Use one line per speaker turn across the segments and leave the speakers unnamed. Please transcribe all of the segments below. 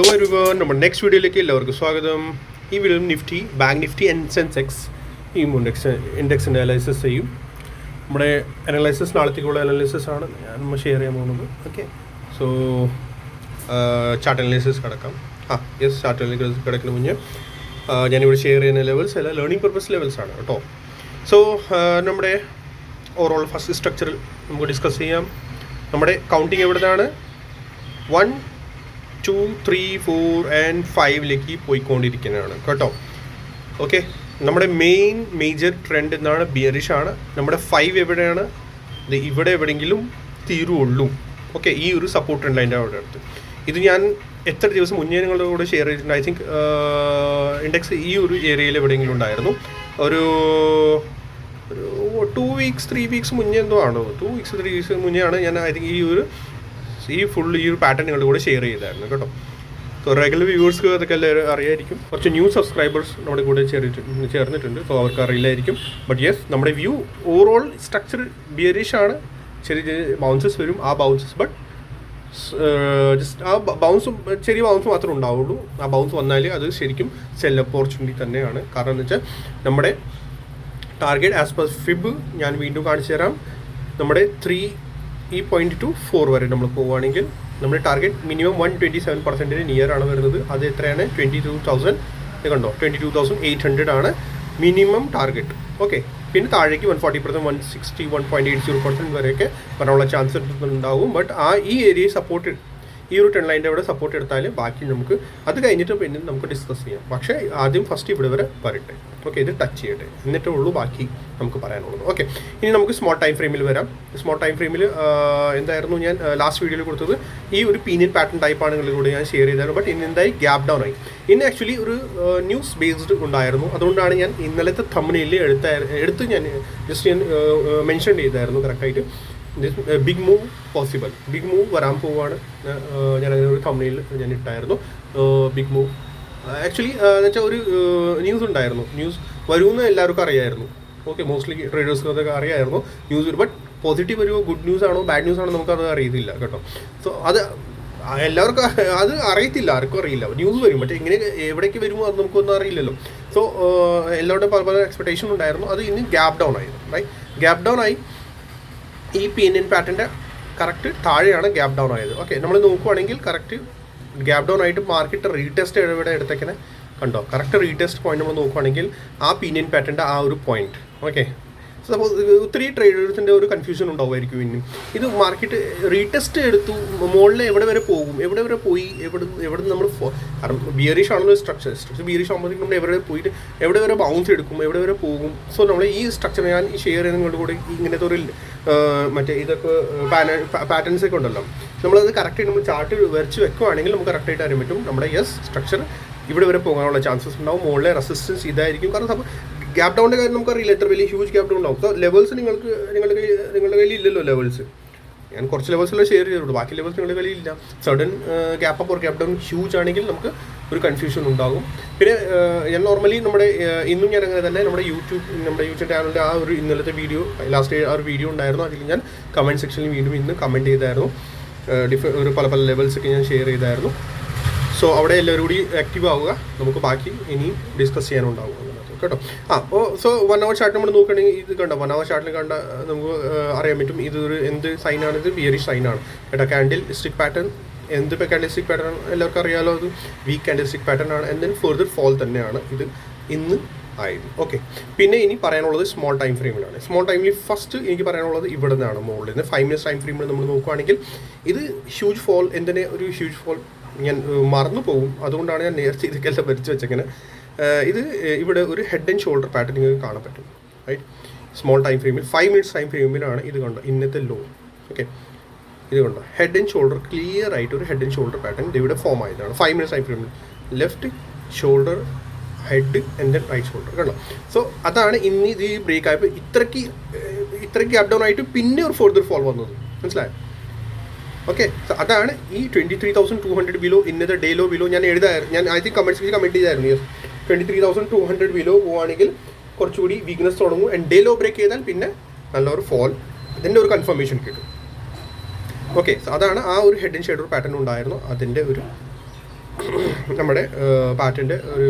Hello everyone നമ്മുടെ next വീഡിയോയിലേക്ക് എല്ലാവർക്കും സ്വാഗതം. ഈ video Nifty bank Nifty and Sensex ഈ ഇൻഡെക്സ് ഇൻഡെക്സ് അനാലിസിസ് ചെയ്യും. നമ്മുടെ അനാലിസിസ് നാളത്തേക്കുള്ള അനാലിസിസ് ആണ്. ഞാൻ ഷെയർ ചെയ്യാൻ പോകുന്നത്. ഓക്കെ സോ ചാർട്ട് അനാലിസിസ് കിടക്കാം. ആ യെസ് ചാർട്ട് അനാലിസിസ് കിടക്കുന്ന മുന്നേ ഞാനിവിടെ ഷെയർ ചെയ്യുന്ന ലെവൽസ് അല്ല ലേണിംഗ് പർപ്പസ് ലെവൽസ് ആണ് കേട്ടോ. സോ നമ്മുടെ ഓവറോൾ ഫസ്റ്റ് സ്ട്രക്ചറിൽ നമുക്ക് ഡിസ്കസ് ചെയ്യാം. നമ്മുടെ കൗണ്ടിങ് എവിടുന്നാണ്? One two three four and ഫൈവിലേക്ക് പോയിക്കൊണ്ടിരിക്കുന്നതാണ്. കേട്ടോ? ഓക്കെ നമ്മുടെ മെയിൻ മേജർ ട്രെൻഡ് എന്നാണ് ബിയറിഷ് ആണ്. നമ്മുടെ ഫൈവ് എവിടെയാണ്? ഇവിടെ എവിടെയെങ്കിലും തീരുള്ളൂ ഓക്കെ ഈ ഒരു സപ്പോർട്ട് ഉണ്ട് അതിന്റെ അവിടെ അടുത്ത്. ഇത് ഞാൻ എത്ര ദിവസം മുന്നേ നിങ്ങളുടെ കൂടെ ഷെയർ ചെയ്തിട്ടുണ്ട്. ഐ തിങ്ക് ഇൻഡെക്സ് ഈ ഒരു ഏരിയയിൽ എവിടെയെങ്കിലും ഉണ്ടായിരുന്നു. ഒരു ഒരു ടു വീക്സ് ത്രീ വീക്സ് മുന്നേ എന്തോ ആണോ? ടു വീക്സ് ത്രീ വീക്സ് മുന്നേ ആണ് ഞാൻ ഐ തിങ്ക് ഈ ഒരു ഈ ഫുൾ ഈ ഒരു പാറ്റേൺ നിങ്ങളുടെ കൂടെ ഷെയർ ചെയ്തായിരുന്നു കേട്ടോ. സോ റെഗുലർ വ്യൂവേഴ്സ്ക്ക് അതൊക്കെ എല്ലാവരും അറിയായിരിക്കും. കുറച്ച് ന്യൂ സബ്സ്ക്രൈബേഴ്സ് നമ്മുടെ കൂടെ ചേർന്നിട്ടുണ്ട് ചേർന്നിട്ടുണ്ട്. സോ അവർക്ക് അറിയില്ലായിരിക്കും. ബട്ട് യെസ് നമ്മുടെ വ്യൂ ഓവറോൾ സ്ട്രക്ചർ ബിയറിഷ് ആണ്. ചെറിയ ചെറിയ ബൗൺസസ് വരും ആ ബൗൺസസ് ബട്ട് ജസ്റ്റ് ആ ബൗൺസ് ചെറിയ ബൗൺസ് മാത്രമേ ഉണ്ടാവുള്ളൂ. ആ ബൗൺസ് വന്നാൽ അത് ശരിക്കും സെൽ ഓപ്പർച്യൂണിറ്റി തന്നെയാണ്. കാരണം എന്ന് വെച്ചാൽ നമ്മുടെ ടാർഗറ്റ് ആസ് പെർ ഫിബ് ഞാൻ വീണ്ടും കാണിച്ചു തരാം നമ്മുടെ ത്രീ ഈ പോയിന്റ് ടു ഫോർ വരെ നമ്മൾ പോവുകയാണെങ്കിൽ നമ്മുടെ target minimum one twenty seven പെർസെന്റിന് near ആണ് വരുന്നത്. അത് എത്രയാണ്? ട്വന്റി ടു തൗസൻഡ് കണ്ടോ? Twenty two thousand eight hundred ആണ് മിനിമം ടാർഗറ്റ് ഓക്കെ പിന്നെ താഴേക്ക് one forty percent one sixty one point eight zero percent വരെയൊക്കെ വരാനുള്ള ചാൻസ് ഉണ്ടാവും. ബട്ട് ആ ഈ ഏരിയയെ സപ്പോർട്ട് ഈ ഒരു ടെൻ ലൈന്റെ അവിടെ സപ്പോർട്ട് എടുത്താൽ ബാക്കി നമുക്ക് അത് കഴിഞ്ഞിട്ട് പിന്നെ നമുക്ക് ഡിസ്കസ് ചെയ്യാം. പക്ഷേ ആദ്യം ഫസ്റ്റ് ഇവിടെ വരെ വരട്ടെ ഓക്കെ ഇത് ടച്ച് ചെയ്യട്ടെ. എന്നിട്ടേ ഉള്ളൂ ബാക്കി നമുക്ക് പറയാനുള്ളത്. ഓക്കെ ഇനി നമുക്ക് സ്മോൾ ടൈം ഫ്രെയിമിൽ വരാം. സ്മോൾ ടൈം ഫ്രെയിമിൽ എന്തായിരുന്നു ഞാൻ ലാസ്റ്റ് വീഡിയോയിൽ കൊടുത്തത്? ഈ ഒരു പീനിയൻ പാറ്റേൺ ടൈപ്പാണ് നിങ്ങളിലൂടെ ഞാൻ ഷെയർ ചെയ്തായിരുന്നു ബട്ട് ഇന്ന് എന്തായി? ഗ്യാപ് ഡൗൺ ആയി. ഇന്ന് ആക്ച്വലി ഒരു ന്യൂസ് ബേസ്ഡ് ഉണ്ടായിരുന്നു. അതുകൊണ്ടാണ് ഞാൻ ഇന്നലത്തെ തമ്മനയിൽ എടുത്ത എടുത്ത് ഞാൻ ജസ്റ്റ് ഞാൻ മെൻഷൻ ചെയ്തായിരുന്നു കറക്റ്റായിട്ട് big move possible big move വരാൻ പോവാണ്. ഞാൻ അങ്ങനെ ഒരു കമ്പനിയിൽ ഞാൻ ഇട്ടായിരുന്നു. ബിഗ് മൂവ് ആക്ച്വലി എന്ന് വെച്ചാൽ ഒരു ന്യൂസ് ഉണ്ടായിരുന്നു. ന്യൂസ് വരുമെന്ന് എല്ലാവർക്കും അറിയായിരുന്നു. ഓക്കെ മോസ്റ്റ്ലി ട്രേഡേഴ്സ് അതൊക്കെ അറിയായിരുന്നു. ന്യൂസ് ബട്ട് പോസിറ്റീവ് വരുമോ ഗുഡ് ന്യൂസ് ആണോ ബാഡ് ന്യൂസ് ആണോ നമുക്കത് അറിയത്തില്ല കേട്ടോ. സോ അത് എല്ലാവർക്കും അത് അറിയത്തില്ല. ആർക്കും അറിയില്ല. ന്യൂസ് വരും. പക്ഷേ എങ്ങനെ എവിടേക്ക് വരുമോ അത് നമുക്കൊന്നും അറിയില്ലല്ലോ. സോ എല്ലാവരുടെയും പല പല എക്സ്പെക്ടേഷൻ ഉണ്ടായിരുന്നു. അത് ഇനി ഗ്യാപ് ഡൗൺ ആയിരുന്നു റൈറ്റ് ഗ്യാപ് ഡൗൺ ആയി. ഈ പി എൻ പാറ്റന്റെ കറക്റ്റ് താഴെയാണ് ഗ്യാപ് ഡൗൺ ആയത്. ഓക്കെ നമ്മൾ നോക്കുവാണെങ്കിൽ കറക്റ്റ് ഗ്യാപ് ഡൗൺ ആയിട്ട് മാർക്കറ്റ് റീടെസ്റ്റ് എവിടെ എടുത്തേക്കനെ കണ്ടോ? കറക്റ്റ് റീടെസ്റ്റ് പോയിന്റ് നമ്മൾ നോക്കുവാണെങ്കിൽ ആ പി എൻ പാറ്റേന്റെ ആ ഒരു പോയിന്റ് ഓക്കെ സപ്പോസ് ഒത്തിരി ട്രേഡേഴ്സിന്റെ ഒരു കൺഫ്യൂഷൻ ഉണ്ടാവുമായിരിക്കും ഇനിയും. ഇത് മാർക്കറ്റ് റീടെസ്റ്റ് എടുത്തു മുകളിൽ എവിടെ വരെ പോകും എവിടെ വരെ പോയി എവിടെ എവിടെ നമ്മൾ കാരണം ബിയറിഷ് ആണല്ലോ സ്ട്രക്ചർ സ്ട്രക്ചർ ബിയറിഷ് ആകുമ്പോഴത്തേക്കും നമ്മൾ എവിടെ പോയിട്ട് എവിടെ വരെ ബൗൺസ് എടുക്കും എവിടെ വരെ പോകും. സോ നമ്മൾ ഈ സ്ട്രക്ചർ ഞാൻ ഈ ഷെയർ ചെയ്യുന്ന കൂടി ഇങ്ങനത്തെ ഒരു മറ്റേ ഇതൊക്കെ പാറ്റേൺസ് ഒക്കെ ഉണ്ടല്ലോ. നമ്മളത് കറക്റ്റ് നമ്മൾ ചാർട്ട് വരച്ച് വെക്കുവാണെങ്കിൽ നമുക്ക് കറക്റ്റായിട്ട് അറിയാൻ പറ്റും. നമ്മുടെ യെസ് സ്ട്രക്ചർ ഇവിടെ വരെ പോകാനുള്ള ചാൻസസ് ഉണ്ടാവും. മുകളിലെ റെസിസ്റ്റൻസ് ഇതായിരിക്കും. കാരണം ഗ്യാപ് ഡൗണിന്റെ കാര്യം നമുക്കറിയില്ല എത്ര വലിയ ഹ്യൂജ് ഗ്യാപ് ഡൗൺ ഉണ്ടാവും. സോ ലെവൽസ് നിങ്ങൾക്ക് നിങ്ങളുടെ കയ്യിൽ നിങ്ങളുടെ കയ്യിൽ ഇല്ലല്ലോ ലെവൽസ് ഞാൻ കുറച്ച് ലെവൽസിലുള്ള ഷെയർ ചെയ്തിട്ടുള്ളൂ ബാക്കി ലെവൽസ് നിങ്ങളുടെ കയ്യിൽ ഇല്ല sudden gap up or gap down huge ആണെങ്കിൽ നമുക്ക് ഒരു കൺഫ്യൂഷൻ ഉണ്ടാകും. പിന്നെ ഞാൻ നോർമലി നമ്മുടെ ഇന്നും ഞാൻ അങ്ങനെ തന്നെ നമ്മുടെ യൂട്യൂബ് നമ്മുടെ യൂട്യൂബ് ചാനലിന്റെ ആ ഒരു ഇന്നലത്തെ വീഡിയോ ലാസ്റ്റ് ആ ഒരു വീഡിയോ ഉണ്ടായിരുന്നു. അതിൽ ഞാൻ കമന്റ് സെക്ഷനിൽ വീണ്ടും ഇന്ന് കമന്റ് ചെയ്തായിരുന്നു. ഡിഫ ഒരു പല പല ലെവൽസ് ഒക്കെ ഞാൻ ഷെയർ ചെയ്തായിരുന്നു. സോ അവിടെ എല്ലാവരും കൂടി ആക്റ്റീവ് ആവുക. നമുക്ക് ബാക്കി ഇനിയും ഡിസ്കസ് ചെയ്യാനുണ്ടാവും. അതിനകത്ത് കേട്ടോ. ആ അപ്പോൾ സോ വൺ അവർ ഷാർട്ട് നമ്മൾ നോക്കുകയാണെങ്കിൽ ഇത് കണ്ടോ? വൺ അവർ ഷാർട്ടിൽ കണ്ട നമുക്ക് അറിയാൻ പറ്റും ഇതൊരു എന്ത് സൈനാണ് ഇത് ബിയറിഷ് സൈനാണ് കേട്ടോ കാൻഡിൽ സ്റ്റിക് പാറ്റേൺ എന്ത് ഇപ്പോൾ ക്യാൻഡിൽ സ്റ്റിക് പാറ്റേൺ എല്ലാവർക്കും അറിയാലോ അത്? വീക്ക് ക്യാൻഡിൽ സ്റ്റിക് പാറ്റേൺ ആണ് ദെൻ ഫെർദർ ഫോൾ തന്നെയാണ് ഇത് ഇന്ന് ആയത്. ഓക്കെ പിന്നെ ഇനി പറയാനുള്ളത് സ്മോൾ ടൈം ഫ്രെയിമിലാണ് സ്മോൾ ടൈമിൽ ഫസ്റ്റ് എനിക്ക് പറയാനുള്ളത് ഇവിടെ നിന്നാണ് മുകളിൽ നിന്ന്. ഫൈവ് മിനിറ്റ്സ് ടൈം ഫ്രെയിമിൽ നമ്മൾ നോക്കുകയാണെങ്കിൽ ഇത് ഹ്യൂജ് ഫോൾ എന്തിനെ ഒരു ഹ്യൂജ് ഫോൾ ഞാൻ മറന്നു പോകും. അതുകൊണ്ടാണ് ഞാൻ നേരത്തെ ഇതൊക്കെല്ലാം വരച്ച് ഭരിച്ചു ഏഹ്, ഇത് ഇവിടെ ഒരു ഹെഡ് ആൻഡ് ഷോൾഡർ പാറ്റേൺ നിങ്ങൾക്ക് കാണാൻ പറ്റും. റൈറ്റ് സ്മോൾ ടൈം ഫ്രെയിമിൽ ഫൈവ് മിനിറ്റ്സ് ടൈം ഫ്രെയിമിലാണ് ഇത് കണ്ടോ ഇന്നത്തെ ലോ ഓക്കെ ഇത് കണ്ടോ? ഹെഡ് ആൻഡ് ഷോൾഡർ ക്ലിയർ ആയിട്ട് ഒരു ഹെഡ് ആൻഡ് ഷോൾഡർ പാറ്റേൺ ഇവിടെ ഫോം ആയതാണ്. ഫൈവ് മിനിറ്റ്സ് ടൈം ഫ്രെയിമിൽ left shoulder head and then right shoulder കണ്ടോ? സോ അതാണ് ഇന്ന് ഇത് ഈ ബ്രേക്ക് ആയപ്പോൾ ഇത്രയ്ക്ക് ഇത്രയ്ക്ക് അപ് ഡൗൺ ആയിട്ട് പിന്നെ ഒരു ഫോർദർ ഫോൾ വന്നത്. മനസ്സിലായോ? ഓക്കെ അതാണ് ഈ twenty three thousand two hundred below ഇന്നത്തെ ഡേ ലോ ബിലോ ഞാൻ എഴുതായിരുന്നു ഞാൻ ആദ്യം കമൻസ് കമന്റ് ചെയ്തായിരുന്നു. Yes twenty three thousand two hundred below പോവുകയാണെങ്കിൽ കുറച്ചുകൂടി വീക്ക്നെസ് തുടങ്ങും ആൻഡ് ഡേ ലോ ബ്രേക്ക് ചെയ്താൽ പിന്നെ നല്ലൊരു ഫോൾ അതിന്റെ ഒരു കൺഫർമേഷൻ കിട്ടും. ഓക്കെ അതാണ് ആ ഒരു ഹെഡ് ആൻഡ് ഷെയ്ഡർ പാറ്റേൺ ഉണ്ടായിരുന്നു. അതിന്റെ ഒരു നമ്മുടെ പാറ്റേന്റെ ഒരു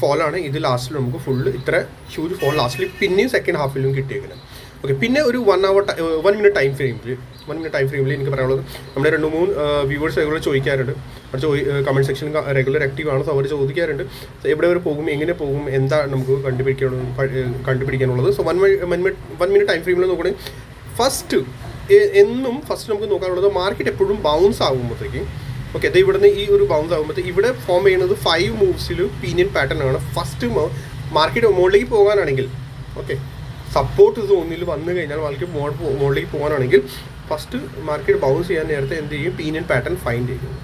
ഫോളാണ് ഇത് ലാസ്റ്റിൽ നമുക്ക് ഫുള്ള് ഇത്ര ഹ്യൂജ് ഫോൾ ലാസ്റ്റിൽ പിന്നെയും സെക്കൻഡ് ഹാഫിലും കിട്ടിയേക്കുന്നത് ഓക്കെ പിന്നെ ഒരു one hour one minute time ഫ്രെയിമിൽ വൺ മിനിറ്റ് ടൈം ഫ്രെയിമിൽ എനിക്ക് പറയാനുള്ളത് നമ്മുടെ രണ്ട് മൂന്ന് വ്യൂവേഴ്സ് ചോദിക്കാറുണ്ട്. അവർ ചോദി കമന്റ് സെക്ഷൻ റെഗുലർ ആക്റ്റീവ് ആണ് സോ അവർ ചോദിക്കാറുണ്ട്. സോ എവിടെ വരെ പോകും എങ്ങനെ പോകും എന്താ നമുക്ക് കണ്ടുപിടിക്കണം കണ്ടുപിടിക്കാനുള്ളത്. So one one minute time ഫ്രെയിമിൽ നോക്കണേ ഫസ്റ്റ് എന്നും ഫസ്റ്റ് നമുക്ക് നോക്കാനുള്ളത് മാർക്കറ്റ് എപ്പോഴും ബൗൺസ് ആകുമ്പോഴത്തേക്ക് ഓക്കെ അത് ഇവിടുന്ന് ഈ ഒരു ബൗൺസ് ആകുമ്പോഴത്തേക്ക് ഇവിടെ ഫോം ചെയ്യുന്നത് ഫൈവ് മൂവ്സിൽ പീനിയൻ പാറ്റേൺ ആണ്. ഫസ്റ്റ് മാർക്കറ്റ് മുകളിലേക്ക് പോകാനാണെങ്കിൽ ഓക്കെ സപ്പോർട്ട് സോണിൽ വന്നു കഴിഞ്ഞാൽ മാർക്കറ്റ് മുകളിലേക്ക് പോകാനാണെങ്കിൽ ഫസ്റ്റ് മാർക്കറ്റ് ബൗൺസ് ചെയ്യാൻ നേരത്തെ എന്ത് ചെയ്യും? പീനിയൻ പാറ്റേൺ ഫൈൻഡ് ചെയ്യും.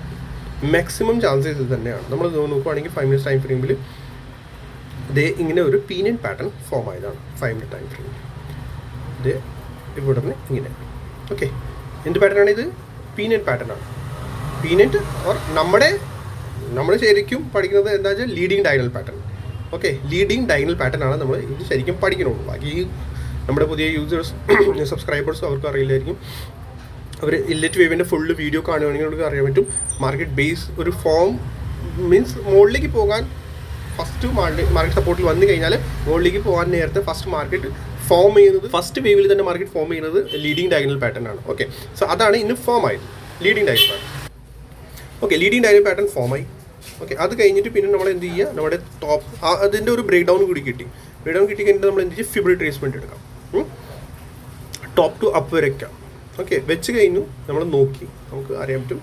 മാക്സിമം ചാൻസസ് ഇത് തന്നെയാണ്. നമ്മൾ നോക്കുവാണെങ്കിൽ ഫൈവ് മിനിറ്റ്സ് ടൈം ഫ്രെയിമിൽ ഇതേ ഇങ്ങനെ ഒരു പീനിയൻ പാറ്റേൺ ഫോം ആയതാണ്. ഫൈവ് മിനിറ്റ് ടൈം ഫ്രെയിമിൽ ഇത് ഇവിടുന്ന് ഇങ്ങനെ. ഓക്കെ എന്ത് പാറ്റേൺ ആണ് ഇത്? പീനറ്റ് പാറ്റേൺ ആണ്. പീനറ്റ് ഓർ നമ്മുടെ നമ്മൾ ശരിക്കും പഠിക്കുന്നത് എന്താ വെച്ചാൽ leading diagonal pattern okay leading diagonal pattern ആണ് നമ്മൾ ഇത് ശരിക്കും പഠിക്കണുള്ളൂ. ബാക്കി നമ്മുടെ പുതിയ യൂസേഴ്സ് സബ്സ്ക്രൈബേഴ്സും അവർക്ക് അറിയില്ലായിരിക്കും. അവർ ഇല്ലറ്റ് വേവിന്റെ ഫുള്ള് വീഡിയോ കാണുകയാണെങ്കിൽ നമുക്ക് അറിയാൻ പറ്റും. മാർക്കറ്റ് ബേസ് ഒരു ഫോം മീൻസ് മുകളിലേക്ക് പോകാൻ ഫസ്റ്റ് മാർക്കറ്റ് സപ്പോർട്ടിൽ വന്നു കഴിഞ്ഞാൽ മുകളിലേക്ക് പോകാൻ നേരത്തെ ഫസ്റ്റ് മാർക്കറ്റ് ഫോം ചെയ്യുന്നത് ഫസ്റ്റ് വേവിൽ തന്നെ മാർക്കറ്റ് ഫോം ചെയ്യുന്നത് ലീഡിങ് ഡയഗണൽ പാറ്റേൺ ആണ്. ഓക്കെ സോ അതാണ് ഇന്ന് ഫോം ആയത്. Leading diagonal pattern okay leading diagonal pattern form ആയി. ഓക്കെ അത് കഴിഞ്ഞിട്ട് പിന്നെ നമ്മൾ എന്ത് ചെയ്യുക? നമ്മുടെ ടോപ്പ് അതിന്റെ ഒരു ബ്രേക്ക് ഡൗൺ കൂടി കിട്ടി. ബ്രേക്ക് ഡൗൺ കിട്ടി കഴിഞ്ഞിട്ട് നമ്മൾ എന്ത് ചെയ്യുക? ഫിബ്രി ട്രേസ്മെന്റ് എടുക്കാം. ടോപ്പ് ടു അപ്പ് വരയ്ക്കാം ഓക്കെ വെച്ച് കഴിഞ്ഞു. നമ്മൾ നോക്കി. നമുക്ക് അറിയാൻ പറ്റും.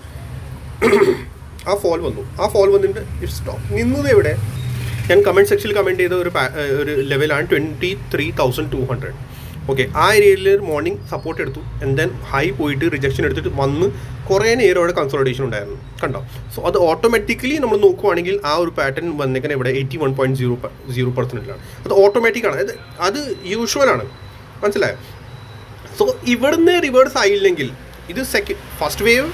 ആ ഫോൾ വന്നു. ആ ഫോൾ വന്നിട്ട് ഇറ്റ് സ്റ്റോപ്പ് നിന്നത് എവിടെ? ഞാൻ കമന്റ് സെക്ഷനിൽ കമന്റ് ചെയ്ത ഒരു ഒരു ലെവലാണ് twenty three thousand two hundred okay ആ ഏരിയയിൽ മോർണിംഗ് സപ്പോർട്ട് എടുത്തു. ആൻഡ് ദെൻ ഹൈ പോയിട്ട് റിജക്ഷൻ എടുത്തിട്ട് വന്ന് കുറേ നേരം അവിടെ കൺസോൾട്ടേഷൻ ഉണ്ടായിരുന്നു. കണ്ടോ? സോ അത് ഓട്ടോമാറ്റിക്കലി നമ്മൾ നോക്കുവാണെങ്കിൽ ആ ഒരു പാറ്റേൺ വന്നേക്കാൻ ഇവിടെ eighty one point zero zero പെർസെന്റിലാണ് അത് ഓട്ടോമാറ്റിക്കാണ് അത് അത് യൂഷ്വലാണ് മനസ്സിലായോ? സോ ഇവിടുന്ന് റിവേഴ്സ് ആയില്ലെങ്കിൽ ഇത് second first wave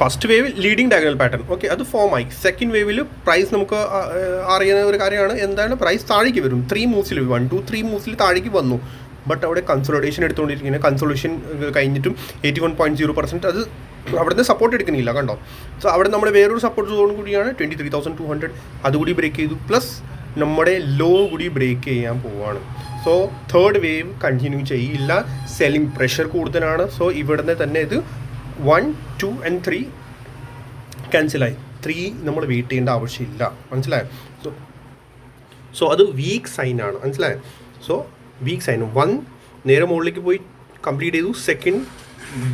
first wave leading diagonal pattern okay അത് ഫോം ആയി. സെക്കൻഡ് വേവിൽ പ്രൈസ് നമുക്ക് അറിയുന്ന ഒരു കാര്യമാണ്. എന്താണ്? പ്രൈസ് താഴേക്ക് വരും. ത്രീ മൂവ്സിൽ വൺ ടു ത്രീ മൂവ്സിൽ താഴേക്ക് വന്നു. ബട്ട് അവിടെ കൺസോളിഡേഷൻ എടുത്തുകൊണ്ടിരിക്കുന്നത് കൺസോൾട്ടേഷൻ കഴിഞ്ഞിട്ടും eighty one point zero percent അത് അവിടുന്ന് സപ്പോർട്ട് എടുക്കുന്നില്ല കണ്ടോ? സോ അവിടെ നമ്മുടെ വേറൊരു സപ്പോർട്ട് സോൺ കൂടിയാണ് twenty three thousand two hundred അതുകൂടി ബ്രേക്ക് ചെയ്തു. പ്ലസ് നമ്മുടെ ലോ കൂടി ബ്രേക്ക് ചെയ്യാൻ പോവുകയാണ് സോ തേർഡ് വേവ് കണ്ടിന്യൂ ചെയ്യില്ല. സെല്ലിംഗ് പ്രഷർ കൂടുതലാണ്. സോ ഇവിടുന്ന് തന്നെ ഇത് വൺ ടു ആൻഡ് ത്രീ ക്യാൻസലായി ത്രീ നമ്മൾ വെയിറ്റ് ചെയ്യേണ്ട ആവശ്യമില്ല. മനസ്സിലായോ? സോ സോ അത് വീക്ക് സൈനാണ് മനസ്സിലായോ? സോ വീക്ക് സൈൻ വൺ നേരെ മുകളിലേക്ക് പോയി കംപ്ലീറ്റ് ചെയ്തു. സെക്കൻഡ്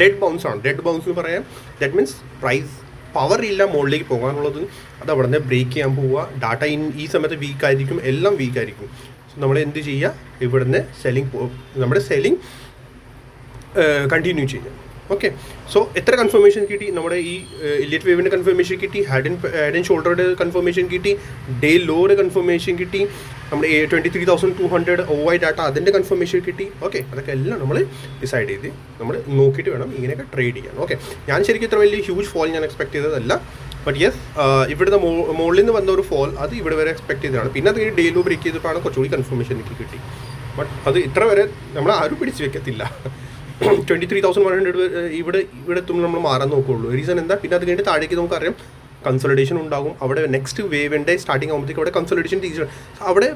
ഡെഡ് ബൗൺസ് ആണ്. ഡെഡ് ബൗൺസ് എന്ന് പറയാം. ദാറ്റ് മീൻസ് പ്രൈസ് പവർ ഇല്ല മുകളിലേക്ക് പോകാനുള്ളത്. അത് അവിടെ നിന്ന് ബ്രേക്ക് ചെയ്യാൻ പോവുക. ഡാറ്റ ഇൻ ഈ സമയത്ത് വീക്ക് ആയിരിക്കും. എല്ലാം വീക്ക് ആയിരിക്കും. സോ നമ്മൾ എന്ത് ചെയ്യുക? ഇവിടുന്ന് സെല്ലിംഗ് നമ്മുടെ സെല്ലിംഗ് കണ്ടിന്യൂ ചെയ്യുക. ഓക്കെ സോ എത്ര കൺഫർമേഷൻ കിട്ടി? നമ്മുടെ ഈ ഇലിയറ്റ് വേവിന്റെ കൺഫർമേഷൻ കിട്ടി. ഹാഡ് ആൻഡ് ഹാഡ് ആൻഡ് ഷോൾഡറുടെ കൺഫർമേഷൻ കിട്ടി. ഡേ ലോയുടെ കൺഫർമേഷൻ കിട്ടി. നമ്മുടെ twenty three thousand two hundred O I data അതിന്റെ കൺഫർമേഷൻ കിട്ടി. ഓക്കെ അതൊക്കെ എല്ലാം നമ്മൾ ഡിസൈഡ് ചെയ്ത് നമ്മൾ നോക്കിയിട്ട് വേണം ഇങ്ങനെയൊക്കെ ട്രേഡ് ചെയ്യാൻ. ഓക്കെ ഞാൻ ശരിക്കും ഇത്ര വലിയ ഹ്യൂജ് ഫോൾ ഞാൻ എക്സ്പെക്ട് ചെയ്തതല്ല. ബട്ട് യെസ് ഇവിടുന്ന് മുകളിൽ നിന്ന് വന്ന ഒരു ഫോൾ അത് ഇവിടെ വരെ എക്സ്പെക്ട് ചെയ്തതാണ്. പിന്നെ അത് കഴിഞ്ഞ് ഡെയിലി ബ്രേക്ക് ചെയ്തപ്പോഴാണ് കുറച്ചുകൂടി കൺഫർമേഷൻ എനിക്ക് കിട്ടി. ബട്ട് അത് ഇത്ര വരെ നമ്മൾ ആരും പിടിച്ച് വെക്കത്തില്ല. Twenty three thousand one hundred ഇവിടെ ഇവിടെ എത്തുമ്പോൾ നമ്മൾ മാറാൻ നോക്കുകയുള്ളൂ റീസൺ എന്താ? പിന്നെ അത് കഴിഞ്ഞിട്ട് താഴേക്ക് നമുക്കറിയാം കൺസൾട്ടേഷൻ ഉണ്ടാകും. അവിടെ നെക്സ്റ്റ് വേവിന്റെ സ്റ്റാർട്ടിങ് ആകുമ്പോഴത്തേക്ക് അവിടെ കൺസൾട്ടേഷൻ ടീച്ചർ അവിടെ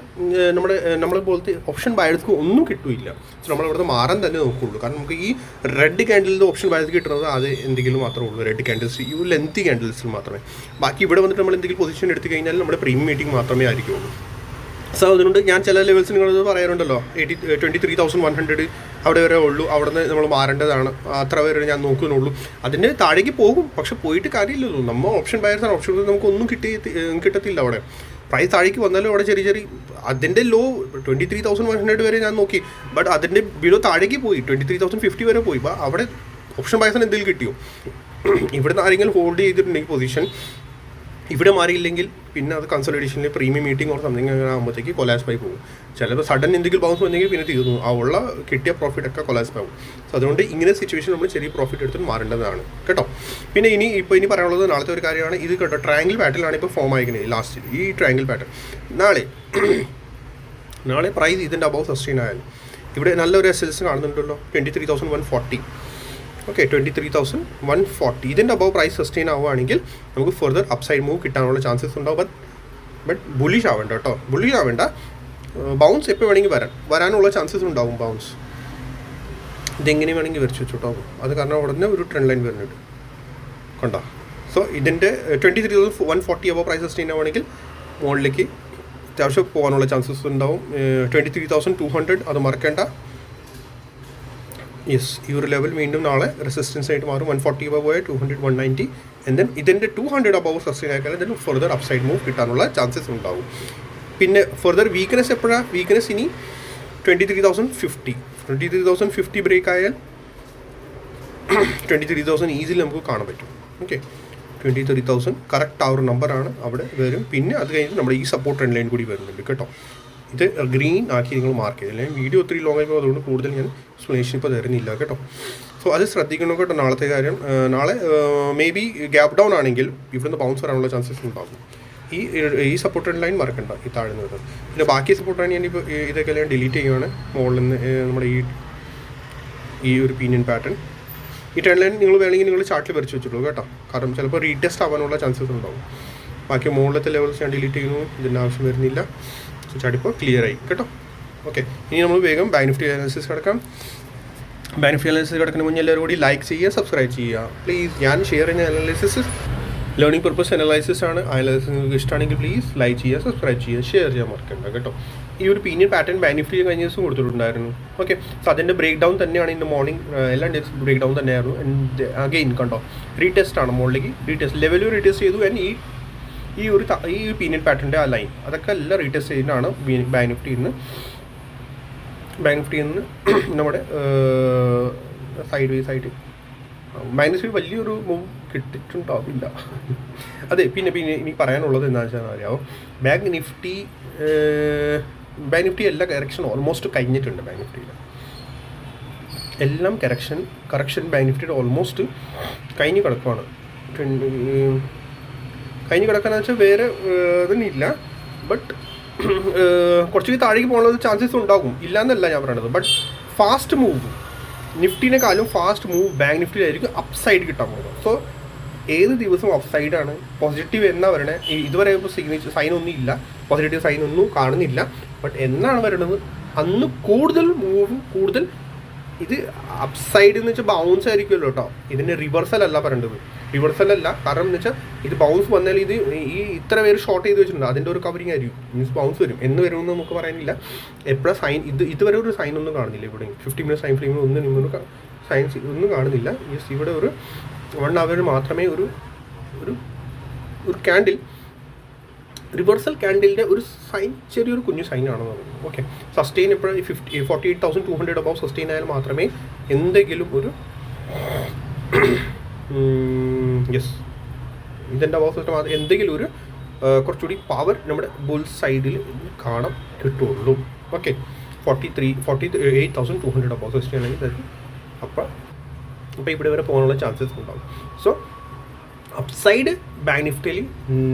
നമ്മുടെ നമ്മളെ പോലത്തെ ഓപ്ഷൻ ബയർക്ക് ഒന്നും കിട്ടില്ല. സോ നമ്മൾ അവിടെ മാറാൻ തന്നെ നോക്കുകയുള്ളൂ കാരണം നമുക്ക് ഈ റെഡ് ക്യാൻഡിലിന്റെ ഓപ്ഷൻ ബയർക്ക് കിട്ടുന്നത് അത് എന്തെങ്കിലും മാത്രമേ ഉള്ളൂ. റെഡ് ക്യാൻഡിൽസ് ഈ ലെങ്തി ക്യാൻഡിൽസിൽ മാത്രമേ. ബാക്കി ഇവിടെ വന്നിട്ട് നമ്മൾ എന്തെങ്കിലും പൊസിഷൻ എടുത്തു കഴിഞ്ഞാൽ നമ്മുടെ പ്രീമിയം മീറ്റിംഗ് മാത്രമേ ആയിരിക്കുള്ളൂ. സോ അതുകൊണ്ട് ഞാൻ ചില ലെവൽസ് നിങ്ങളത് പറയാറുണ്ടല്ലോ. Eighty twenty three thousand one hundred അവിടെ വരെ ഉള്ളൂ. അവിടെ നിന്ന് നമ്മൾ മാറേണ്ടതാണ്. അത്ര വരെ ഞാൻ നോക്കുന്നുള്ളൂ. അതിന്റെ താഴേക്ക് പോകും. പക്ഷെ പോയിട്ട് കാര്യമില്ലല്ലോ നമ്മൾ ഓപ്ഷൻ ബയർസാണ് ഓപ്ഷൻ നമുക്കൊന്നും കിട്ടി കിട്ടത്തില്ല അവിടെ. പ്രൈസ് താഴേക്ക് വന്നാലും അവിടെ ചെറിയ ചെറിയ അതിന്റെ low twenty three thousand one hundred വരെ ഞാൻ നോക്കി. ബട്ട് അതിന്റെ ബിലോ താഴേക്ക് പോയി. ട്വന്റി ത്രീ തൗസൻഡ് ഫിഫ്റ്റി വരെ പോയി. അപ്പോൾ അവിടെ ഓപ്ഷൻ ബയർസിന് എന്തെങ്കിലും കിട്ടിയോ? ഇവിടുന്ന് ആരെങ്കിലും ഹോൾഡ് ചെയ്തിട്ടുണ്ടെങ്കിൽ പൊസിഷൻ ഇവിടെ മാറിയില്ലെങ്കിൽ പിന്നെ അത് കൺസൾട്ടേഷനിൽ പ്രീമിയം മീറ്റിംഗ് ഓർ സംതിങ് അങ്ങനെ ആകുമ്പോഴത്തേക്ക് കൊലാസ്പായി പോകും. ചിലപ്പോൾ സഡൻ എന്തെങ്കിലും ബൗൺസ് വന്നെങ്കിൽ പിന്നെ തീർന്നു. ആ ഉള്ള കിട്ടിയ പ്രോഫിറ്റ് ഒക്കെ കൊലാസ്പാകും സോ അതുകൊണ്ട് ഇങ്ങനെ സിറ്റുവേഷൻ നമ്മൾ ചെറിയ പ്രോഫിറ്റ് എടുത്ത് മാറേണ്ടതാണ്. കേട്ടോ? പിന്നെ ഇനി ഇപ്പോൾ ഇനി പറയാനുള്ളത് നാളത്തെ ഒരു കാര്യമാണ്. ഇത് കേട്ടോ ട്രാങ്കിൾ പാറ്റേണാണ് ഇപ്പോൾ ഫോം ആയിരിക്കുന്നത്. ലാസ്റ്റ് ഈ ട്രാങ്കിൾ പാറ്റേൺ നാളെ നാളെ പ്രൈസ് ഇതിന്റെ അബവ് സസ്റ്റെയിൻ ആയാലും ഇവിടെ നല്ലൊരു എസ് എൽസ് കാണുന്നുണ്ടല്ലോ. Twenty three thousand one forty okay twenty three thousand one forty ഇതിന്റെ അബവ് പ്രൈസ് സസ്റ്റെയിൻ ആവുകയാണെങ്കിൽ നമുക്ക് ഫെർദർ അപ്സൈഡ് മൂവ് കിട്ടാനുള്ള ചാൻസസ് ഉണ്ടാവും. ബട്ട് ബട്ട് ബുള്ളിഷ് ആവേണ്ട കേട്ടോ. ബുള്ളിഷ് ആവേണ്ട. ബൗൺസ് എപ്പോൾ വേണമെങ്കിൽ വരാൻ വരാനുള്ള ചാൻസസ് ഉണ്ടാവും ബൗൺസ് ഇതെങ്ങനെ വേണമെങ്കിൽ വരച്ച് വെച്ചോട്ടോ. അത് കാരണം ഉടനെ ഒരു ട്രെൻഡ് ലൈൻ വരുന്നുണ്ട്. കണ്ടോ? സോ ഇതിന്റെ twenty three thousand one forty above price sustain ആവുകയാണെങ്കിൽ മുകളിലേക്ക് അത്യാവശ്യം പോകാനുള്ള ചാൻസസ് ഉണ്ടാവും. Twenty three thousand two hundred അത് മറക്കേണ്ട. യെസ് ഈ ഒരു ലെവൽ വീണ്ടും നാളെ റെസിസ്റ്റൻസ് ആയിട്ട് മാറും. വൺ ഫോർട്ടി അബവ് പോയ two hundred one ninety then ഇതിന്റെ ടു ഹൺഡ്രഡ് അബവ് സസ്റ്റെയിൻ ആക്കിയാൽ ദെൻ ഫെർദർ അപ്സൈഡ് മൂവ് കിട്ടാനുള്ള ചാൻസസ് ഉണ്ടാവും. പിന്നെ ഫെർദർ വീക്ക്നെസ് എപ്പോഴാണ് വീക്ക്നെസ് ഇനി twenty three thousand fifty twenty three thousand fifty break ആയാൽ ട്വന്റി ത്രീ തൗസൻഡ് ഈസിലി നമുക്ക് കാണാൻ പറ്റും. Okay twenty three thousand correct ആ ഒരു നമ്പറാണ് അവിടെ വരും. പിന്നെ അത് കഴിഞ്ഞിട്ട് നമ്മൾ ഈ സപ്പോർട്ട് ട്രെൻഡ് ലൈൻ കൂടി വരുന്നുണ്ട് കേട്ടോ. ഇത് ഗ്രീൻ ആക്കി നിങ്ങൾ മാർക്ക് ചെയ്ത് അല്ലെങ്കിൽ വീഡിയോ ഒത്തിരി ലോങ് ആയിപ്പോൾ അതുകൊണ്ട് കൂടുതൽ ഞാൻ എക്സ്പ്ലനേഷൻ ഇപ്പോൾ തരുന്നില്ല കേട്ടോ. സോ അത് ശ്രദ്ധിക്കണം കേട്ടോ നാളത്തെ കാര്യം. നാളെ മേ ബി ഗ്യാപ് ഡൗൺ ആണെങ്കിൽ ഇവിടുന്ന് ബൗൺസ് വരാനുള്ള ചാൻസസ് ഉണ്ടാകും. ഈ ഈ സപ്പോർട്ടഡ് ലൈൻ മറക്കണ്ട ഈ താഴ്ന്നത് പിന്നെ ബാക്കി സപ്പോർട്ട് ലൈൻ ഞാനിപ്പോൾ ഇതൊക്കെ ഞാൻ ഡിലീറ്റ് ചെയ്യുകയാണ് മുകളിൽ നിന്ന് നമ്മുടെ ഈ ഈ ഒരു പീനിയൻ പാറ്റേൺ ഈ ട്രെൻഡ് ലൈൻ നിങ്ങൾ വേണമെങ്കിൽ നിങ്ങൾ ചാർട്ടിൽ വരച്ച് വെച്ചിട്ടുള്ളൂ കേട്ടോ. കാരണം ചിലപ്പോൾ റീടെസ്റ്റ് ആവാനുള്ള ചാൻസസ് ഉണ്ടാവും. ബാക്കി മുകളിലത്തെ ലെവൽസ് ഞാൻ ഡിലീറ്റ് ചെയ്യുന്നു. ഇതിന്റെ ആവശ്യം വരുന്നില്ല. സോ ചാട്ടിപ്പോൾ ക്ലിയർ ആയി കേട്ടോ? ഓക്കെ ഇനി നമ്മൾ വേഗം ബാങ്ക് നിഫ്റ്റി അനാലിസിസ് കിടക്കാം. ബാനിഫിറ്റി അനാലിസിസ് കിടക്കുന്ന മുന്നേ എല്ലാവരും കൂടി ലൈക്ക് ചെയ്യുക സബ്സ്ക്രൈബ് ചെയ്യുക. പ്ലീസ് ഞാൻ ഷെയർ ചെയ്യുന്ന അനാലിസിസ് ലേണിംഗ് പർപ്പസ് അനാലിസിസ് ആണ്. അനാലിസിസ് നിങ്ങൾക്ക് ഇഷ്ടമാണെങ്കിൽ പ്ലീസ് ലൈക്ക് ചെയ്യുക സബ്സ്ക്രൈബ് ചെയ്യുക ഷെയർ ചെയ്യാൻ മറക്കണ്ട കേട്ടോ? ഈ ഒരു പീനിയൻ പാറ്റേൺ ബാനിഫിറ്റ് കഴിഞ്ഞ ദിവസം കൊടുത്തിട്ടുണ്ടായിരുന്നു. ഓക്കെ സോ അതിന്റെ ബ്രേക്ക് ഡൗൺ തന്നെയാണ് ഇന്ന് മോർണിംഗ് എല്ലാ ഡേസ് ബ്രേക്ക് ഡൗൺ തന്നെയായിരുന്നു അഗെയിൻ കണ്ടോ റീടെസ്റ്റ് ആണ് മുകളിലേക്ക് റീടെസ്റ്റ് ലെവലും റീടെസ്റ്റ് ചെയ്തു. ആൻഡ് ഈ ഈ ഒരു ഈ പീനിയൻ പാറ്റേണിന്റെ ആ ലൈൻ അതൊക്കെ എല്ലാം റീടെസ്റ്റ് ചെയ്തിട്ടാണ് ബാങ്ക് നിഫ്റ്റി ഇന്ന് ബാങ്ക് നിഫ്റ്റി ഇന്ന് നമ്മുടെ സൈഡ് വൈസ് ആയിട്ട്. മൈനസ് വി വലിയൊരു മൂവ് കിട്ടിയിട്ടുണ്ടാവില്ല അതെ പിന്നെ പിന്നെ എനിക്ക് പറയാനുള്ളത് എന്താണെന്ന് വെച്ചാൽ അറിയാമോ ബാങ്ക് നിഫ്റ്റി ബാങ്ക് നിഫ്റ്റി എല്ലാ കറക്ഷൻ ഓൾമോസ്റ്റ് കഴിഞ്ഞിട്ടുണ്ട് ബാങ്ക് നിഫ്റ്റിയിൽ എല്ലാം കറക്ഷൻ കറക്ഷൻ ബാങ്ക് നിഫ്റ്റിയുടെ ഓൾമോസ്റ്റ് കഴിഞ്ഞ് കിടക്കുവാണ്. കഴിഞ്ഞ് കിടക്കാന്ന് വെച്ചാൽ വേറെ ഏഹ്, ഇതൊന്നുമില്ല. ബട്ട് കുറച്ചുകൂടി താഴേക്ക് പോകാനുള്ള ചാൻസസ് ഉണ്ടാകും. ഇല്ല എന്നല്ല ഞാൻ പറയണത്. ബട്ട് ഫാസ്റ്റ് മൂവ് നിഫ്റ്റിനെക്കാളും ഫാസ്റ്റ് മൂവ് ബാങ്ക് നിഫ്റ്റിയിലായിരിക്കും അപ്പ് സൈഡ് കിട്ടാൻ പോകുന്നത്. സോ ഏത് ദിവസവും അപ്പ് സൈഡാണ് പോസിറ്റീവ് എന്നാ വരണേ ഇതുവരെ ഇപ്പോൾ സിഗ്നേച്ചർ സൈൻ ഒന്നും ഇല്ല. പോസിറ്റീവ് സൈൻ ഒന്നും കാണുന്നില്ല. ബട്ട് എന്നാണ് വരണത് അന്ന് കൂടുതൽ മൂവും കൂടുതൽ ഇത് അപ്സൈഡ് എന്ന് വെച്ചാൽ ബൗൺസ് ആയിരിക്കുമല്ലോ കേട്ടോ ഇതിന് റിവേഴ്സൽ അല്ല പറയേണ്ടത്. റിവേഴ്സൽ അല്ല. കാരണം എന്ന് വെച്ചാൽ ഇത് ബൗൺസ് വന്നാൽ ഇത് ഈ ഇത്ര പേര് ഷോർട്ട് ചെയ്ത് വെച്ചിട്ടുണ്ട്. അതിന്റെ ഒരു കവറിങ് ആയിരിക്കും. മീൻസ് ബൗൺസ് വരും. എന്ന് വരുമെന്ന് നമുക്ക് പറയാനില്ല. എപ്പോഴാണ് സൈൻ ഇത് ഇതുവരെ ഒരു സൈൻ ഒന്നും കാണുന്നില്ല ഇവിടെ. ഫിഫ്റ്റി മിനിറ്റ് സൈൻ ഫ്രെയിമിൽ ഒന്നും നിങ്ങൾ സയൻസ് ഒന്നും കാണുന്നില്ല. ജസ്റ്റ് ഇവിടെ ഒരു വൺ അവർ മാത്രമേ ഒരു ഒരു ഒരു ക്യാൻഡിൽ റിവേഴ്സൽ ക്യാൻഡിലിന്റെ ഒരു സൈൻ ചെറിയൊരു കുഞ്ഞു സൈൻ ആണെന്ന് തോന്നുന്നു. ഓക്കെ സസ്റ്റെയിൻ ഇപ്പോൾ fifty forty eight thousand two hundred above sustain ആയാൽ മാത്രമേ എന്തെങ്കിലും ഒരു യെസ് ഇതിന്റെ അബവ് സിസ്റ്റം എന്തെങ്കിലും ഒരു കുറച്ചുകൂടി പവർ നമ്മുടെ ബുൾ സൈഡിൽ കാണാൻ കിട്ടുള്ളൂ. Okay forty three forty eight thousand two hundred above sustain ആണെങ്കിൽ അപ്പോൾ അപ്പോൾ ഇവിടെ വരെ പോകാനുള്ള ചാൻസസ് ഉണ്ടാവും. സോ അപ്സൈഡ് ബാങ്ക് നിഫ്റ്റിയിൽ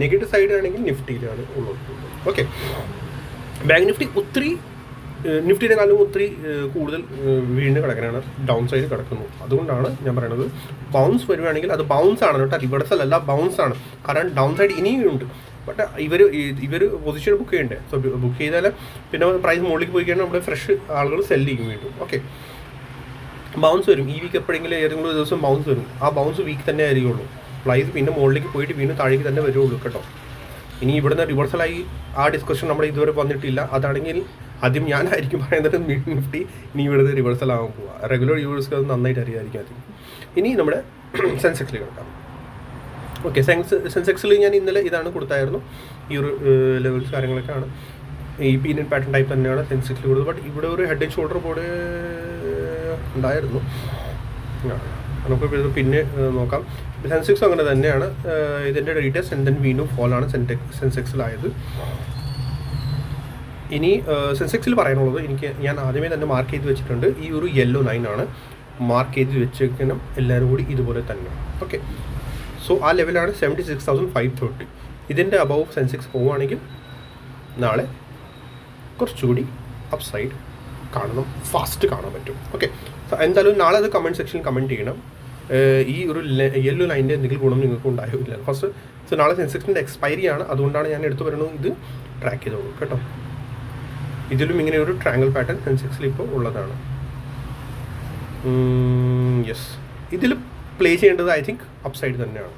നെഗറ്റീവ് സൈഡ് ആണെങ്കിൽ നിഫ്റ്റിയിലാണ് ഉള്ളത്. ഓക്കെ ബാങ്ക് നിഫ്റ്റി ഒത്തിരി നിഫ്റ്റിയെക്കാളും ഒത്തിരി കൂടുതൽ വീണ് കിടക്കാനാണ് ഡൗൺ സൈഡ് കിടക്കുന്നു. അതുകൊണ്ടാണ് ഞാൻ പറയുന്നത് ബൗൺസ് വരുവാണെങ്കിൽ അത് ബൗൺസ് ആണ് കേട്ടോ. റിവേഴ്സൽ അല്ല ബൗൺസ് ആണ്. കാരണം ഡൗൺ സൈഡ് ഇനിയും ഉണ്ട്. ബട്ട് ഇവർ ഇവർ പൊസിഷൻ ബുക്ക് ചെയ്യണ്ടേ? സോ ബുക്ക് ചെയ്താൽ പിന്നെ പ്രൈസ് മുകളിലേക്ക് പോയി കഴിഞ്ഞാൽ നമ്മുടെ ഫ്രഷ് ആളുകൾ സെൽ ചെയ്യും വീണ്ടും. ഓക്കെ ബൗൺസ് വരും. ഈ വീക്ക് എപ്പോഴെങ്കിലും ഏതെങ്കിലും ദിവസം ബൗൺസ് വരും. ആ ബൗൺസ് വീക്ക് തന്നെ ആയിരിക്കുള്ളൂ. പ്രൈസ് പിന്നെ മുകളിലേക്ക് പോയിട്ട് വീണ്ടും താഴേക്ക് തന്നെ വരുള്ളൂ കേട്ടോ. ഇനി ഇവിടുന്ന് റിവേഴ്സലായി ആ ഡിസ്കഷൻ നമ്മൾ ഇതുവരെ വന്നിട്ടില്ല. അതാണെങ്കിൽ ആദ്യം ഞാനായിരിക്കും പറയുന്നത് മിഡ് നിഫ്റ്റി ഇനി ഇവിടുന്ന് റിവേഴ്സൽ ആകാൻ പോവുക റെഗുലർ യൂസേഴ്സ്ക്ക് അത് നന്നായിട്ട് അറിയാമായിരിക്കും ആദ്യം. ഇനി നമ്മുടെ സെൻസെക്സിൽ കിടക്കാം. ഓക്കെ സെൻസ് സെൻസെക്സിൽ ഞാൻ ഇന്നലെ ഇതാണ് കൊടുത്തായിരുന്നു. ഈ ഒരു ലെവൽസ് കാര്യങ്ങളൊക്കെയാണ്. ഈ പീനിയൻ പാറ്റേൺ ടൈപ്പ് തന്നെയാണ് സെൻസെക്സിൽ കൊടുത്തത്. ബട്ട് ഇവിടെ ഒരു ഹെഡ് ആൻഡ് ഷോൾഡർ ബോർഡ് ഉണ്ടായിരുന്നു. നമുക്ക് പിന്നെ നോക്കാം. സെൻസെക്സ് അങ്ങനെ തന്നെയാണ്. ഇതിന്റെ ഡീറ്റെയിൽസ് ആൻഡ് ദെൻ വീണ്ടും ഫോളാണ് സെൻടെക് സെൻസെക്സിലായത് ഇനി സെൻസെക്സിൽ പറയാനുള്ളത് എനിക്ക് ഞാൻ ആദ്യമേ തന്നെ മാർക്ക് ചെയ്ത് വെച്ചിട്ടുണ്ട്. ഈ ഒരു യെല്ലോ ആണ്. മാർക്ക് ചെയ്ത് വെച്ചേക്കണം എല്ലാവരും കൂടി ഇതുപോലെ തന്നെ. ഓക്കെ സോ ആ ലെവലാണ് seventy six thousand five thirty ഇതിന്റെ അബവ് സെൻസെക്സ് പോവുകയാണെങ്കിൽ നാളെ കുറച്ചുകൂടി അപ്സൈഡ് കാണണം ഫാസ്റ്റ് കാണാൻ പറ്റും. ഓക്കെ എന്തായാലും നാളെ അത് കമന്റ് സെക്ഷനിൽ കമന്റ് ചെയ്യണം. ഈ ഒരു യെല്ലോ ലൈനിന്റെ എന്തെങ്കിലും ഗുണം നിങ്ങൾക്ക് ഉണ്ടായില്ല. ഫസ്റ്റ് സോ നാളെ സെൻസെക്സിന്റെ എക്സ്പയറി ആണ്. അതുകൊണ്ടാണ് ഞാൻ എടുത്തു പറയുന്നത് ഇത് ട്രാക്ക് ചെയ്തോളൂ കേട്ടോ. ഇതിലും ഇങ്ങനെ ഒരു ട്രാങ്കിൾ പാറ്റേൺ സെൻസെക്സിൽ ഇപ്പോൾ ഉള്ളതാണ്. യെസ് ഇതിൽ പ്ലേ ചെയ്യേണ്ടത് ഐ തിങ്ക് അപ്സൈഡ് തന്നെയാണ്.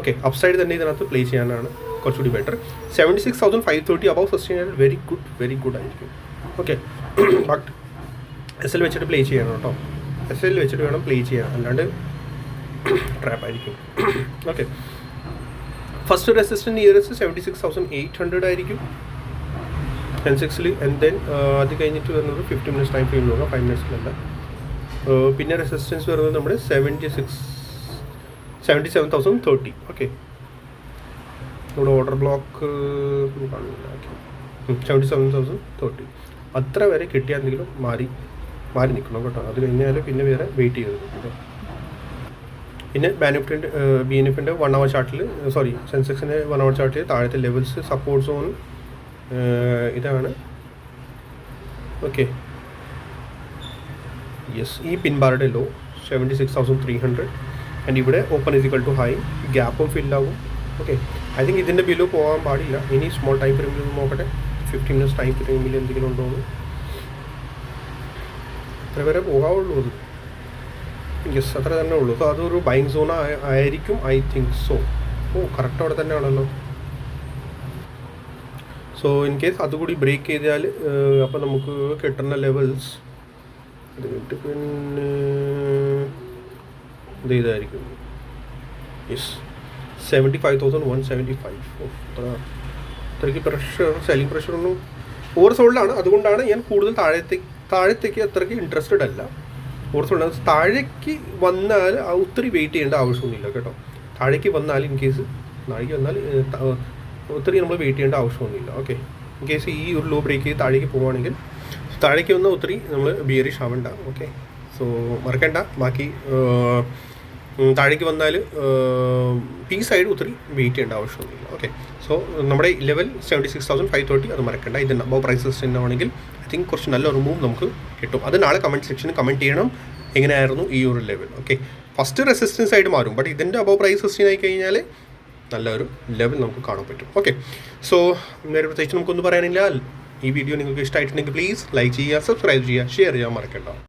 ഓക്കെ അപ്സൈഡ് തന്നെ ഇതിനകത്ത് പ്ലേ ചെയ്യാനാണ് കുറച്ചുകൂടി better seventy six thousand five thirty above sustain very good very good ആയിരിക്കും. ഓക്കെ ബട്ട് എസ് എൽ വെച്ചിട്ട് പ്ലേ ചെയ്യണം കേട്ടോ. എസ് എൽ വെച്ചിട്ട് വേണം പ്ലേ ചെയ്യാൻ. അല്ലാണ്ട് ട്രാപ്പ് ആയിരിക്കും. Okay first resistant years seventy six thousand eight hundred ആയിരിക്കും. ടെൻ സിക്സിൽ ആൻഡ് ദെൻ അത് കഴിഞ്ഞിട്ട് വരുന്നത് ഫിഫ്റ്റി മിനിറ്റ്സ് ടൈം ഫീൽഡ് വേണം ഫൈവ് മിനിറ്റ്സിലല്ല പിന്നെ റെസിസ്റ്റൻസ് വരുന്നത് നമ്മുടെ seventy six seventy seven thousand thirty okay നമ്മുടെ order block seventy seven thousand thirty അത്ര വരെ കിട്ടിയാൽ എന്തെങ്കിലും മാറി മാറി നിൽക്കണം കേട്ടോ. അത് കഴിഞ്ഞാൽ പിന്നെ വേറെ വെയിറ്റ് കേട്ടോ പിന്നെ ബാനിഫിന്റെ ബി എൻ എഫിന്റെ വൺ അവർ ചാർട്ടിൽ സോറി സെൻസെക്സിന്റെ വൺ അവർ ചാർട്ടിൽ താഴത്തെ ലെവൽസ് സപ്പോർട്ട് സോൺ ഇതാണ്. ഓക്കെ. യെസ് ഈ പിൻബാറുടെ low seventy six thousand three hundred and ഇവിടെ ഓപ്പൺ ഇസിക്കൽ ടു ഹൈ ഗ്യാപ്പും ഫില്ലാകും ഓക്കെ. ഐ തിങ്ക് ഇതിന്റെ ബിലോ പോകാൻ പാടില്ല. ഇനി സ്മോൾ ടൈം ഫ്രെയിമിൽ നോക്കട്ടെ. ഫിഫ്റ്റി മിനിറ്റ്സ് ടൈം ഫ്രെയിമിൽ എന്തെങ്കിലും ഉണ്ടോ എന്ന്. അത്ര വരെ പോകാവുള്ളൂ അത്. യെസ് അത്ര തന്നെ ഉള്ളൂ. സോ അതൊരു ബൈങ് സോൺ ആയിരിക്കും I think so O correct അവിടെ തന്നെയാണല്ലോ. സോ ഇൻ കേസ് അതുകൂടി ബ്രേക്ക് ചെയ്താൽ അപ്പോൾ നമുക്ക് കിട്ടുന്ന ലെവൽസ് അത് കഴിഞ്ഞിട്ട് പിന്നെ ഇത് ഇതായിരിക്കും. Yes seventy five thousand one seventy five അത്ര അത്രയ്ക്ക് പ്രഷർ സെല്ലിംഗ് പ്രഷറൊന്നും ഓവർ സോൾഡാണ് അതുകൊണ്ടാണ് ഞാൻ കൂടുതൽ താഴത്തേക്ക് താഴത്തേക്ക് അത്രയ്ക്ക് ഇൻട്രസ്റ്റഡ് അല്ല. ഓവർ താഴേക്ക് വന്നാൽ ഒത്തിരി വെയിറ്റ് ചെയ്യേണ്ട ആവശ്യമൊന്നുമില്ല കേട്ടോ. താഴേക്ക് വന്നാൽ ഇൻ കേസ് താഴേക്ക് വന്നാൽ ഒത്തിരി നമ്മൾ വെയിറ്റ് ചെയ്യേണ്ട ആവശ്യമൊന്നുമില്ല. ഓക്കെ ഇൻ കേസ് ഈ ഒരു ലോ ബ്രേക്ക് താഴേക്ക് പോവുകയാണെങ്കിൽ താഴേക്ക് വന്നാൽ ഒത്തിരി നമ്മൾ ബിയറിഷ് ആവണ്ട. ഓക്കെ സോ മറക്കണ്ട. ബാക്കി താഴേക്ക് വന്നാൽ പി സൈഡ് ഒത്തിരി വെയിറ്റ് ചെയ്യേണ്ട ആവശ്യമൊന്നുമില്ല. ഓക്കെ സോ നമ്മുടെ level seventy six thousand five thirty അത് മറക്കണ്ട. ഇത് അബോ പ്രൈസസ് തന്നെ ആണെങ്കിൽ തിങ്ക് കുറച്ച് നല്ല ഒരു മൂവ് നമുക്ക് കിട്ടും. അത് നാളെ കമന്റ് സെക്ഷനിൽ കമന്റ് ചെയ്യണം. എങ്ങനെയായിരുന്നു ഈ ഒരു ലെവൽ ഓക്കെ ഫസ്റ്റ് റെസിസ്റ്റൻസ് ആയിട്ട് മാറും. ബട്ട് ഇതിന്റെ അബവ് പ്രൈസ് സിസ്റ്റീൻ ആയി കഴിഞ്ഞാൽ നല്ലൊരു ലെവൽ നമുക്ക് കാണാൻ പറ്റും. ഓക്കെ സോ നേരെ പ്രത്യേകിച്ച് നമുക്കൊന്നും പറയാനില്ല. ഈ വീഡിയോ നിങ്ങൾക്ക് ഇഷ്ടമായിട്ടുണ്ടെങ്കിൽ പ്ലീസ് ലൈക്ക് ചെയ്യുക സബ്സ്ക്രൈബ് ചെയ്യുക ഷെയർ ചെയ്യാൻ മറക്കണ്ട.